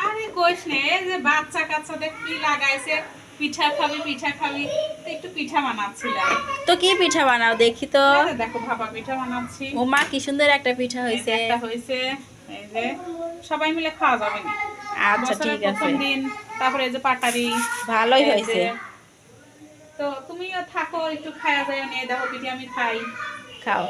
আরে কইস নে এই যে বাচ্চা কাচ্চাদের কি লাগাইছে পিঠা খাবি পিঠা খাবি। তো একটু পিঠা বানাচ্ছিলাম। তো কি পিঠা বানাও দেখি তো। দেখো ভাপা পিঠা বানাচ্ছি। ও মা কি সুন্দর একটা পিঠা হয়েছে। একটা হয়েছে। এই যে সবাই মিলে খাওয়া যাবে না। আচ্ছা ঠিক আছে। দিন তারপরে এই যে পাটারি। ভালোই হয়েছে। তো তুমিও থাকো একটু খাওয়া যায় নিয়ে দেখো পিঠে আমি খাই। খাও।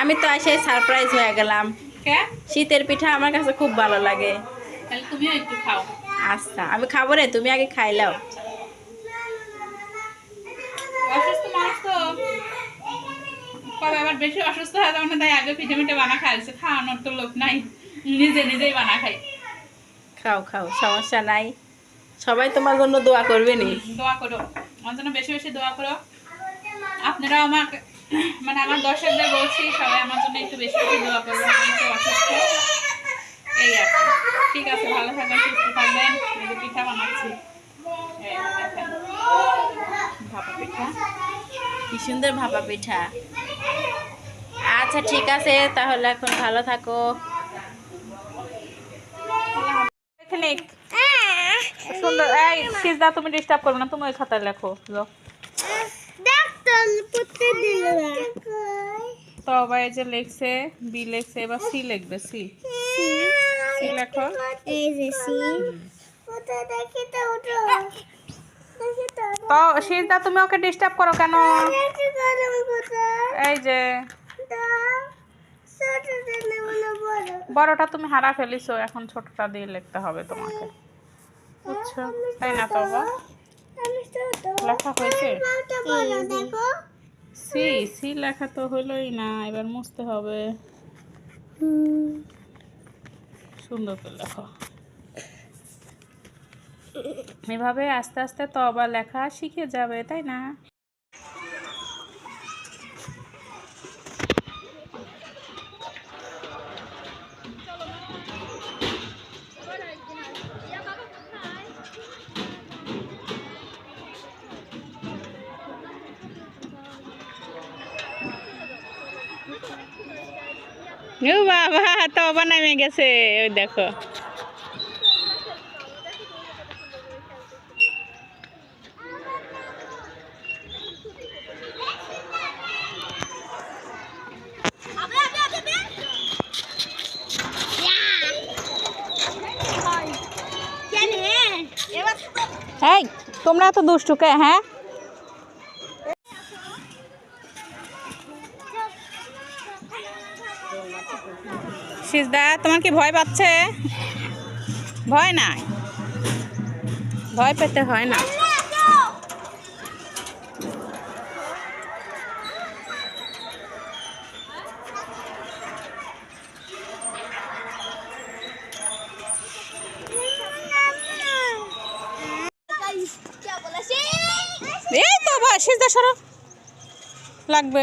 আমি তো এসে সারপ্রাইজ হয়ে গেলাম। শীতের পিঠা আমার কাছে খুব ভালো লাগে। তাহলে তুমিও একটু খাও। আচ্ছা আমি খাব রে তুমি আগে খাইলাও অসুস্থ মানুষ তো। কবে আবার বেশি অসুস্থ হয় তখন তাই আগে পিঠে মিঠে বানা খাইছে খাওয়ানোর তো লোক নাই। নিজে নিজেই বানা খাই। খাও খাও সমস্যা নাই। সবাই তোমার জন্য দোয়া করবে নি? দোয়া করো আমার জন্য বেশি বেশি দোয়া করো। আপনারাও আমাকে মানে আমার দর্শকদের বলছি সবাই আমার জন্য একটু বেশি বেশি দোয়া করবেন অসুস্থ। এই আর ঠিক আছে, ভালো থাকবেন, সুস্থ থাকবেন। এই পিঠা বানাচ্ছি। ভাপা পিঠা। কি সুন্দর ভাপা পিঠা। আচ্ছা ঠিক আছে, তাহলে এখন ভালো থাকো। সুন্দর। এই, সিজদা, তুমি ডিস্টার্ব করবে না, তুমি ওই খাতায় লেখো, যাও। তো আবার যে লিখছে, বি লিখছে, এবার সি লিখবে, সি। সি। লেখো তো। সিজদা তুমি ওকে ডিস্টার্ব করো কেন? এই যে। বড়টা তুমি হারা ফেলিছো এখন ছোটটা দিয়ে লিখতে হবে তোমাকে। বুঝছ? তাই না তো বাবা? লেখা হয়েছে? সি সি লেখা তো হলোই না এবার মুছতে হবে। সুন্দর করে লেখো। এভাবে আস্তে আস্তে তো আবার লেখা শিখে যাবে তাই না? বাবা তো আবার নামে গেছে ওই দেখো এই তোমরা তো দুষ্টু কে হ্যাঁ সিজদা তোমার কি ভয় পাচ্ছে? ভয় নাই। ভয় পেতে হয় না। ভয় লাগবে।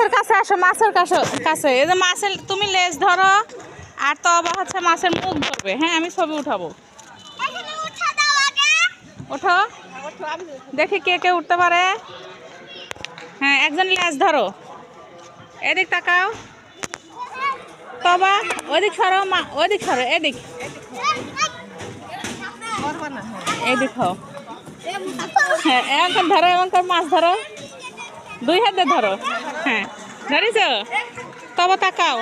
মাছের কাছে আসো, মাছের কাছে কাছে। এই যে মাছের, তুমি লেজ ধরো, আর তো আবার হচ্ছে মাছের মুখ ধরবে। হ্যাঁ আমি ছবি উঠাবো। ওঠো। দেখি কে কে উঠতে পারে। হ্যাঁ একজন লেজ ধরো। এদিক তাকাও। তবা, ওদিক সরো, মা, ওদিক সরো, এদিক। এদিক হ্যাঁ এখন ধরো করে মাছ ধরো। দুই হাতে ধরো। হ্যাঁ ধরেছ? তবে তাকাও।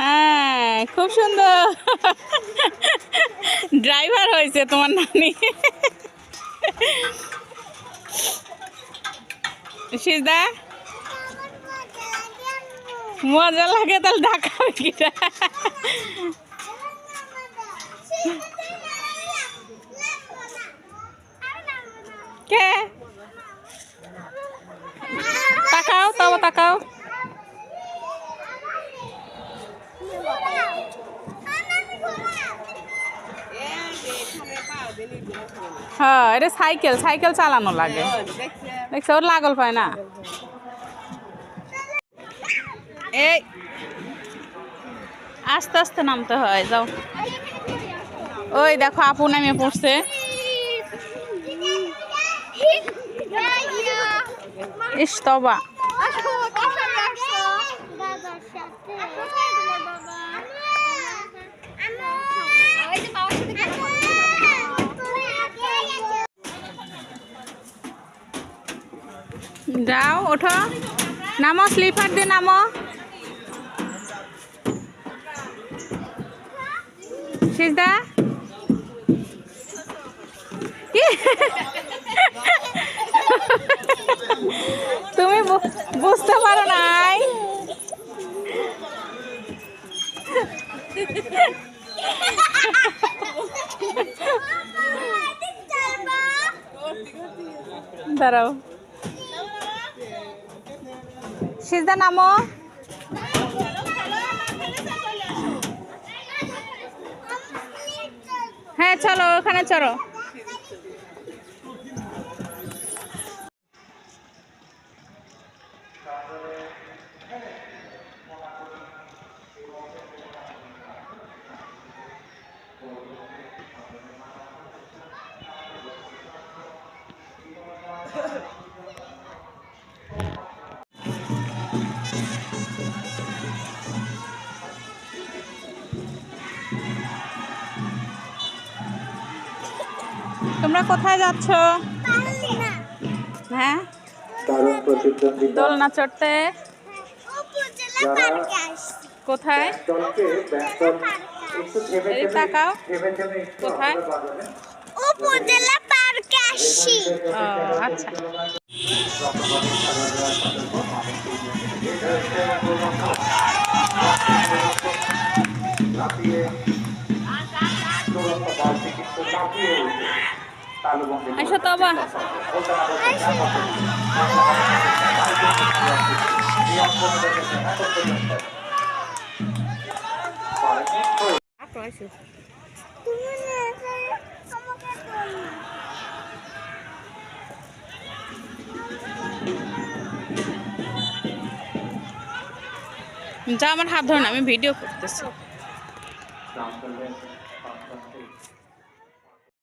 হ্যাঁ খুব সুন্দর। ড্রাইভার হয়েছে তোমার নানি। সিজদা? মজা লাগে তাহলে কিটা কে? তাকাও তবে তাকাও হ্যাঁ এটা সাইকেল সাইকেল চালানো লাগে। দেখছ, ওর লাগল পায় না। এই, আস্তে আস্তে নামতে হয়, যাও। ওই দেখো, আপু নামে পড়ছে। ইস যাও ওঠো। নামো স্লিপার দিয়ে নামো। সিজদা? তুমি বুঝতে পারো নাই। দাঁড়াও। সিজদা নামো। হ্যাঁ চলো ওখানে চলো। তোমরা কোথায় যাচ্ছ? হ্যাঁ? দোলনা চড়তে? কোথায়? তাকাও। একটু কোথায়? উপজেলা পার্কে ও আচ্ছা। লাফিয়ে। যা আমার হাত ধরে না আমি ভিডিও করতেছি।